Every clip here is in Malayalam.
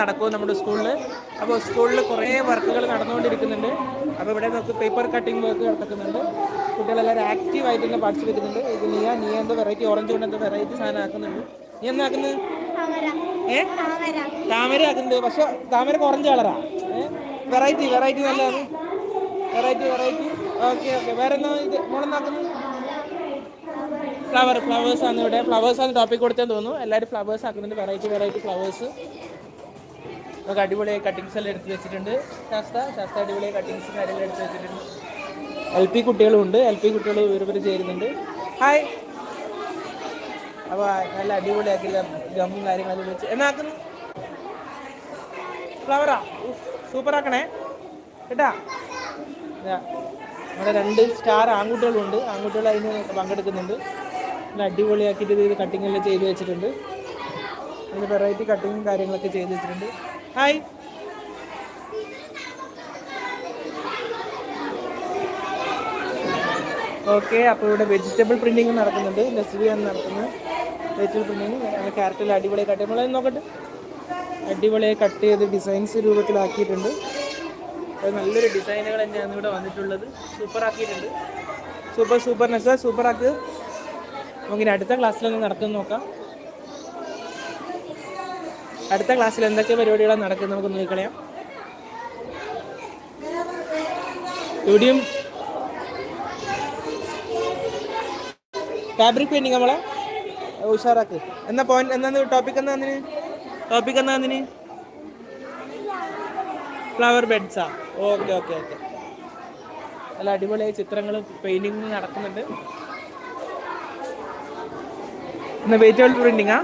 നടക്കും നമ്മുടെ സ്കൂളിൽ അപ്പോൾ സ്കൂളിൽ കുറേ വർക്കുകൾ നടന്നുകൊണ്ടിരിക്കുന്നുണ്ട്. അപ്പോൾ ഇവിടെ നമുക്ക് പേപ്പർ കട്ടിംഗ് വർക്ക് നടക്കുന്നുണ്ട്. കുട്ടികളെല്ലാവരും ആക്റ്റീവായിട്ട് തന്നെ പാർട്ടിസിപ്പേറ്റ് ചെയ്യുന്നുണ്ട് ഇത് നീയ നീ എന്തോ വെറൈറ്റി ഓറഞ്ച് കൊണ്ട് എന്തോ വെറൈറ്റി സാധനം ആക്കുന്നുണ്ട്. നീ എന്നാ ആക്കുന്നത്? ഏ? താമര ആക്കുന്നുണ്ട്. പക്ഷേ താമര ഓറഞ്ച് കളറാ ഏഹ് വെറൈറ്റി വെറൈറ്റി നല്ലതാണ്. വെറൈറ്റി വെറൈറ്റി ഓക്കെ ഓക്കെ വേറെ എന്നാ ഇത് മോളെന്നാക്കുന്നത് ഫ്ലവർ ഫ്ലവേഴ്സ് ആണ് ഇവിടെ. ഫ്ലവേഴ്സ് ആണ് ടോപ്പിക് കൊടുത്തേന്ന് തോന്നുന്നു. എല്ലാവരും ഫ്ലവേഴ്സ് ആക്കുന്നുണ്ട്. വെറൈറ്റി വെറൈറ്റി ഫ്ലവേഴ്സ് നമുക്ക് അടിപൊളിയായി കട്ടിങ്സ് എല്ലാം എടുത്ത് വെച്ചിട്ടുണ്ട്. ശാസ്ത്ര ശാസ്ത്ര അടിപൊളിയായി കട്ടിങ്സ് കാര്യങ്ങൾ എടുത്ത് വെച്ചിട്ടുണ്ട്. എൽ പി കുട്ടികളും ഉണ്ട് എൽ പി കുട്ടികൾ ഇവർ ചേരുന്നുണ്ട് ഹായ് അപ്പോൾ നല്ല അടിപൊളിയാക്കി ഗമ്മും കാര്യങ്ങളൊക്കെ വെച്ച് എന്നാക്കുന്നു ഫ്ലവറാ സൂപ്പർ ആക്കണേ. കേട്ടാ? നമ്മുടെ രണ്ട് സ്റ്റാർ ആൺകുട്ടികളുണ്ട്. ആൺകുട്ടികൾ അതിന് പങ്കെടുക്കുന്നുണ്ട്. നല്ല അടിപൊളിയാക്കിയിട്ട് ഇത് കട്ടിങ്ങെല്ലാം ചെയ്ത് വെച്ചിട്ടുണ്ട്. അതിന് വെറൈറ്റി കട്ടിങ്ങും കാര്യങ്ങളൊക്കെ ചെയ്ത് വെച്ചിട്ടുണ്ട്. ഹായ്. ഓക്കെ അപ്പോൾ ഇവിടെ വെജിറ്റബിൾ പ്രിന്റിങ് നടക്കുന്നുണ്ട്. ലെസ്ബിയാണ് നടക്കുന്നത്. വെജിറ്റബിൾ പ്രിന്റിങ് ക്യാരറ്റിൽ അടിപൊളിയായി കട്ട് നമ്മളെ നോക്കട്ടെ. അടിപൊളിയായി കട്ട് ചെയ്ത് ഡിസൈൻസ് രൂപത്തിലാക്കിയിട്ടുണ്ട്. അത് നല്ലൊരു ഡിസൈനുകൾ തന്നെയാണ് ഇവിടെ വന്നിട്ടുള്ളത്. സൂപ്പർ ആക്കിയിട്ടുണ്ട്. സൂപ്പർ സൂപ്പർ നെസ് സൂപ്പർ ആക്ക്. നമുക്കിനി അടുത്ത ക്ലാസ്സിലൊന്ന് നടത്തുന്ന നോക്കാം. അടുത്ത ക്ലാസ്സിൽ എന്തൊക്കെ പരിപാടികളാണ് നടക്കുന്നത് നമുക്ക് നോക്കിക്കളയാം. ഇവിടെയും ഫാബ്രിക് പെയിന്റിങ് നമ്മളെ ഉഷാറാക്ക്. എന്നാ പോയിന്റ് എന്നാ ടോപ്പിക് എന്നാ അതിന്? ടോപ്പിക് എന്നാ അതിന്? ഫ്ലവർ ബെഡ്സാ ഓക്കെ ഓക്കെ ഓക്കെ നല്ല അടിപൊളിയായ ചിത്രങ്ങൾ പെയിന്റിങ് നടക്കുന്നുണ്ട്. എന്നാ വെജിറ്റബിൾ പ്രിന്റിങ്ങാ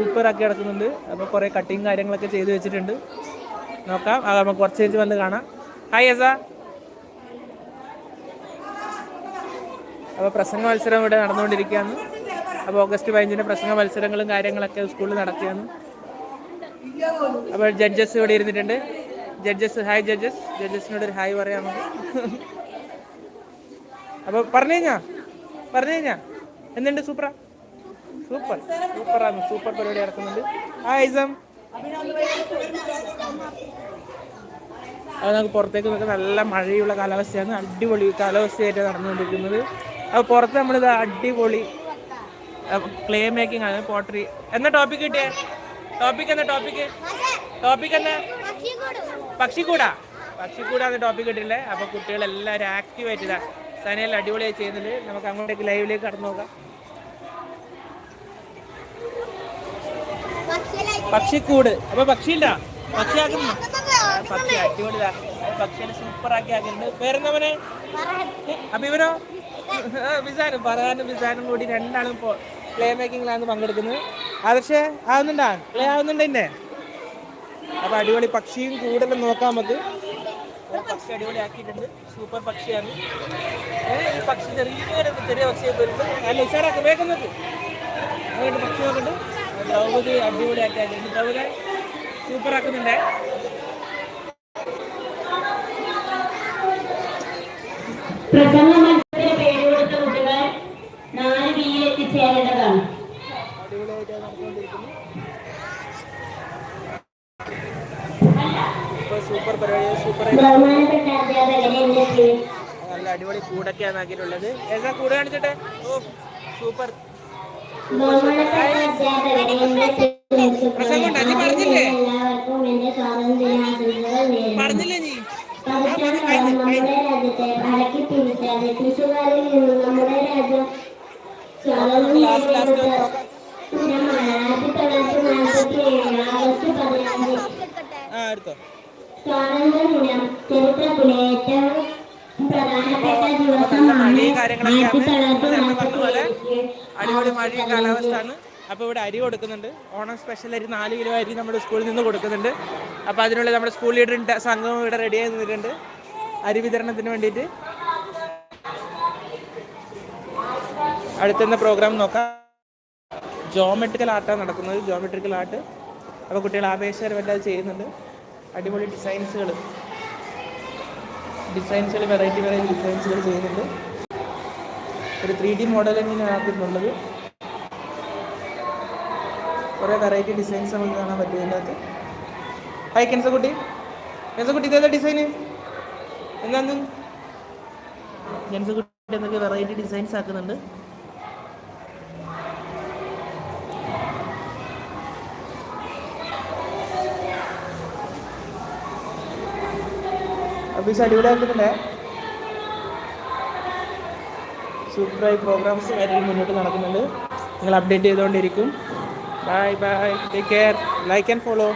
സൂപ്പർ ആക്കി കിടക്കുന്നുണ്ട് അപ്പോൾ കുറേ കട്ടിങ് കാര്യങ്ങളൊക്കെ ചെയ്ത് വെച്ചിട്ടുണ്ട്. നോക്കാം. അത് നമുക്ക് കുറച്ച് കഴിഞ്ഞ് വന്ന് കാണാം. ഹായ് യസ അപ്പോൾ പ്രസംഗ മത്സരം ഇവിടെ നടന്നുകൊണ്ടിരിക്കുകയാണ്. അപ്പോൾ ഓഗസ്റ്റ് പതിനഞ്ചിന് പ്രസംഗ മത്സരങ്ങളും കാര്യങ്ങളൊക്കെ സ്കൂളിൽ നടക്കുകയാണ്. അപ്പോൾ ജഡ്ജസ് ഇവിടെ ഇരുന്നിട്ടുണ്ട്. ജഡ്ജസ് ഹായ് ജഡ്ജസ് ജഡ്ജസിനോട് ഒരു ഹായ് പറയാം അപ്പോൾ പറഞ്ഞു കഴിഞ്ഞാ? പറഞ്ഞു കഴിഞ്ഞാ? എന്തുണ്ട് സൂപ്പറാ സൂപ്പർ. സൂപ്പറാണ്. സൂപ്പർ പരിപാടി നടക്കുന്നുണ്ട്. ഇസം അത് നമുക്ക് പുറത്തേക്ക് നോക്കാം നല്ല മഴയുള്ള കാലാവസ്ഥയാണ്. അടിപൊളി കാലാവസ്ഥയായിട്ട് നടന്നുകൊണ്ടിരിക്കുന്നത്. അപ്പോൾ പുറത്ത് നമ്മളിത് അടിപൊളി ക്ലേ മേക്കിംഗ് ആണ് പോട്ടറി എന്നാ ടോപ്പിക് കിട്ടിയേ? ടോപ്പിക് എന്ന ടോപ്പിക് ടോപ്പിക് എന്നാ പക്ഷിക്കൂടാ. പക്ഷിക്കൂടാന്ന് ടോപ്പിക് കിട്ടിയില്ലേ അപ്പോൾ കുട്ടികളെല്ലാവരും ആക്റ്റീവായിട്ട് ഇതാ സനയെല്ലാം അടിപൊളിയായി ചെയ്യുന്നുണ്ട്. നമുക്ക് അങ്ങോട്ടേക്ക് ലൈവിലേക്ക് കടന്നു നോക്കാം പക്ഷിക്കൂട്. അപ്പൊ പക്ഷിയില്ല. പക്ഷിയാക്കുന്നു. പക്ഷി അടിപൊളിതാ പക്ഷിയെ സൂപ്പർ ആക്കി ആക്കുന്നുണ്ട്. പേരെന്തവനെ അപ്പൊ ഇവനോ? ബിസാനും പറയാനും ബിസാനും കൂടി രണ്ടാളും ഇപ്പോ പ്ലേ മേക്കിങ്ങിലാണ് പങ്കെടുക്കുന്നത് ആദർശേ ആവുന്നുണ്ടാ? പ്ലേ ആവുന്നുണ്ട് എന്നെ അപ്പൊ അടിപൊളി പക്ഷിയും കൂടുതലും നോക്കാം നമുക്ക്. ഒരു പക്ഷി അടിപൊളി ആക്കിയിട്ടുണ്ട് സൂപ്പർ പക്ഷിയാണ്. ഈ പക്ഷി ചെറിയ ചെറിയ പക്ഷിയൊക്കെ വരുന്നത് നല്ല ഉഷാറാക്കും വേഗം നോക്ക്. അങ്ങോട്ട് പക്ഷി നോക്കുന്നുണ്ട് ദ്രൗപദി അടിപൊളി. ആക്കി സൂപ്പറാക്കുന്നുണ്ട്. പ്രസംഗ മത്സരത്തിന് പേര് കൊടുത്ത കുട്ടികൾ നാല് ബിയിൽ എത്തിച്ചേരേണ്ടതാണ്. അടിപൊളിയായിട്ട് സൂപ്പർ പരിപാടി സൂപ്പർ നല്ല അടിപൊളി കൂടൊക്കെയാണ് ആക്കിയിട്ടുള്ളത്. ഏതാ കൂടെ കാണിച്ചിട്ടെ? ഓ സൂപ്പർ. എല്ലാവർക്കും എന്റെ സ്വാതന്ത്ര്യാശംസകൾ നേരുന്നു പറഞ്ഞില്ലേ നീ പതിറ്റാണ്ടുകാലം നമ്മുടെ രാജ്യത്തെ അടക്കി പിടിച്ച ബ്രിട്ടീഷുകാരിൽ നിന്നും നമ്മുടെ രാജ്യം സ്വാതന്ത്ര്യം ദിനമായ ആയിരത്തി തൊള്ളായിരത്തി നാൽപ്പത്തി ഏഴ് ആഗസ്റ്റ് പതിനഞ്ച് ആ എടുത്തോ. സ്വാതന്ത്ര്യദിനം ചരിത്രത്തിലെ ഏറ്റവും പ്രധാനപ്പെട്ട ദിവസമാണ് ആയിരത്തി തൊള്ളായിരത്തി നാൽപ്പത്തി അടിപൊളി മഴയും കാലാവസ്ഥയാണ്. അപ്പോൾ ഇവിടെ അരി കൊടുക്കുന്നുണ്ട്. ഓണം സ്പെഷ്യൽ അരി നാല് കിലോ അരി നമ്മുടെ സ്കൂളിൽ നിന്ന് കൊടുക്കുന്നുണ്ട്. അപ്പോൾ അതിനുള്ള നമ്മുടെ സ്കൂൾ ലീഡർ സംഘം ഇവിടെ റെഡി ആയി നിന്നിട്ടുണ്ട്. അരി വിതരണത്തിന് വേണ്ടിയിട്ട്. അടുത്തുന്ന പ്രോഗ്രാം നോക്കാം. ജോമെട്രിക്കൽ ആർട്ടാണ് നടക്കുന്നത്. ജോമെട്രിക്കൽ ആർട്ട് അപ്പോൾ കുട്ടികൾ ആവേശകരമായിട്ട് അത് ചെയ്യുന്നുണ്ട്. അടിപൊളി ഡിസൈൻസുകൾ ഡിസൈൻസുകൾ വെറൈറ്റി വെറൈറ്റി ഡിസൈൻസുകൾ ചെയ്യുന്നുണ്ട്. ഒരു ത്രീ ഡി തന്നെയാണ് കുറേ വെറൈറ്റി ഡിസൈൻസ് നമുക്ക് കാണാൻ പറ്റും ഇതിനകത്ത്. ഹായ് കെൻസക്കുട്ടി കെൻസക്കുട്ടി ഇതേതാ ഡിസൈന് എന്താന്ന്? കെൻസക്കുട്ടി എന്തൊക്കെ വെറൈറ്റി ഡിസൈൻസ് ആക്കുന്നുണ്ട്. അഭീസ് അടിപൊളിയാക്കുന്നുണ്ടേ സൂപ്പറായി പ്രോഗ്രാംസ് കാര്യങ്ങൾ മുന്നോട്ട് നടക്കുന്നുണ്ട്. നിങ്ങൾ അപ്ഡേറ്റ് ചെയ്തുകൊണ്ടിരിക്കും. Bye bye take care like and follow